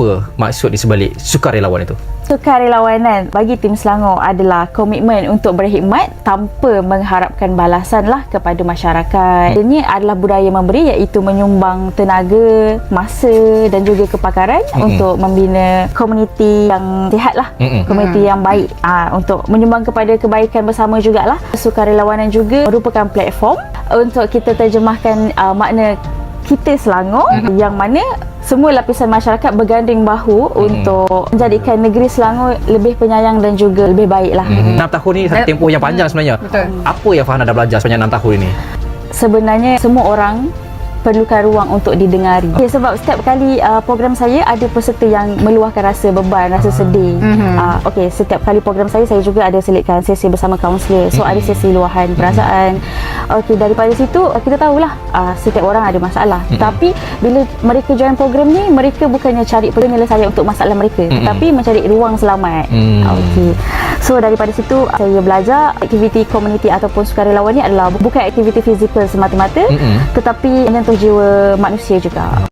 apa maksud di sebalik sukarelawan itu? Sukarelawanan bagi tim Selangor adalah komitmen untuk berkhidmat tanpa mengharapkan balasan lah kepada masyarakat. Ini adalah budaya memberi iaitu menyumbang tenaga, masa dan juga kepakaran Mm-mm. untuk membina komuniti yang sihat lah. Mm-mm. Komuniti yang baik ah untuk menyumbang kepada kebaikan bersama jugalah. Sukarelawanan juga merupakan platform untuk kita terjemahkan ah, makna kita Selangor yang mana semua lapisan masyarakat berganding bahu untuk menjadikan negeri Selangor lebih penyayang dan juga lebih baik lah. Hmm. 6 tahun ni satu tempoh yang panjang sebenarnya. Betul. Apa yang Fahana dah belajar sepanjang 6 tahun ini? Sebenarnya semua orang perlukan ruang untuk didengari. Okay, sebab setiap kali uh, program saya ada peserta yang meluahkan rasa beban, rasa sedih. Mhm. Uh, okay, setiap kali program saya saya juga ada selitkan sesi bersama kaunselor. So ada sesi luahan perasaan. Okey, daripada situ uh, kita tahulah uh, setiap orang ada masalah. Tapi bila mereka join program ni, mereka bukannya cari penyelesaian untuk masalah mereka, Mhm. tetapi mencari ruang selamat. Hmm. Okey. So daripada situ saya belajar aktiviti komuniti ataupun sukarelawan ni adalah bukan aktiviti fizikal semata-mata Mm-mm. tetapi menyentuh jiwa manusia juga.